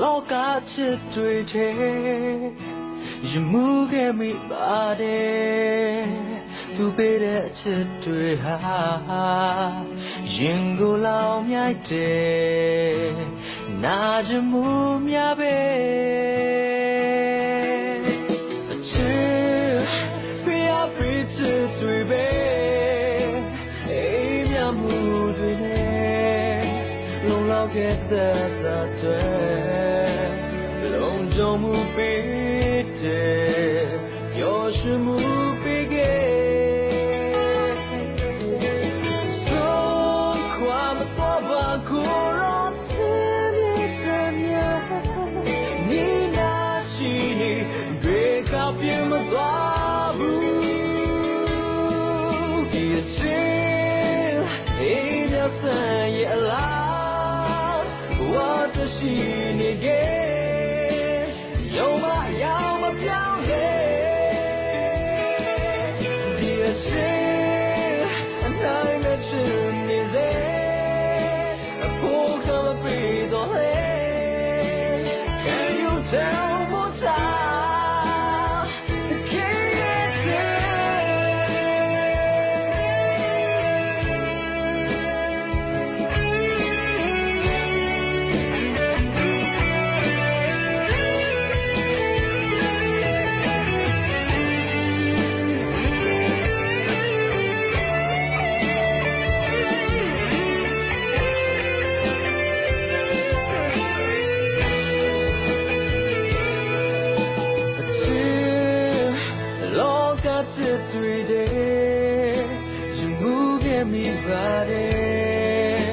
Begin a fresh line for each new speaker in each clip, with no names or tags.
လောကချစ်တွေထဲရမှုခဲ့မိပါတယ်သူပေးတဲ့အချစ်တွေဟာရင်ကိုယ်လောင်မြိုက်တယ်နာကြမှုများပဲ ခဲ့တဲ့စားတွေလုံခြုံမှုပေးတယ်ပျော်ရွှင်မှုပေးခဲ့ဆုံးခွာမတော့ပါကို ရှိနေခဲ့ယုံမရောင်မပြောင်းလဲဒီအချ မှုခဲ့မိပါတယ်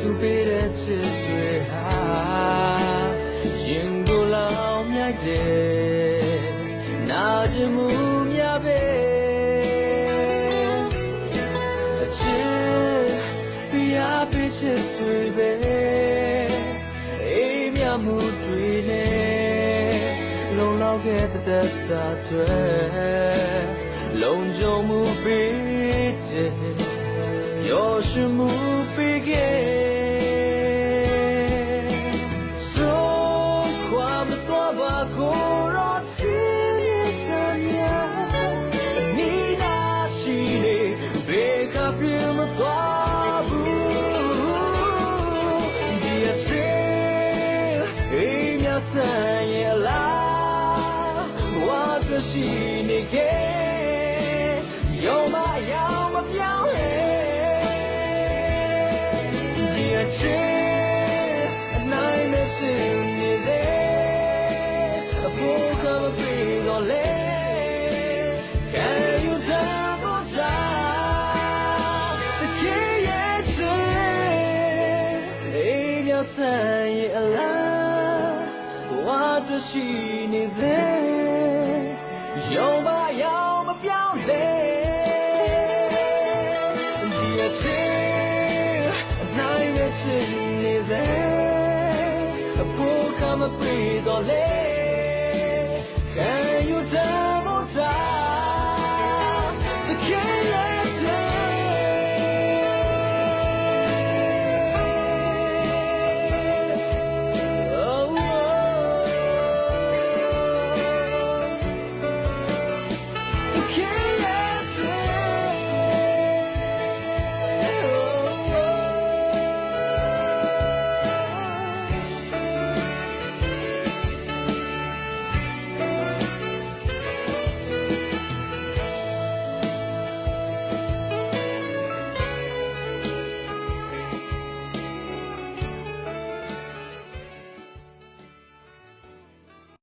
သူပေးတဲ့ချစ်တွေဟာရင်ကိုယ်လောင်မြိုက်တယ်နာကြမှုများပဲအချစ်ပြရပေးချစ် ရောရှိမှုပေးခဲ့ဆိုခွာမတော့ပါကိုရောချင်တဲ့မြတ်နီနာရှိနေဘေကပြမတော့ဘူးဒီအချင်းအိမ်မြဆန်ရဲ့လား what does she need You're my young Dear chick and I miss you is it a book of a breeze or lay Can you double down the key is Aim your say alive what does she need ယုံမယောင် နိုင်နဲ့ချင်နေစေအဖို့ကမပြေတော့လေ Can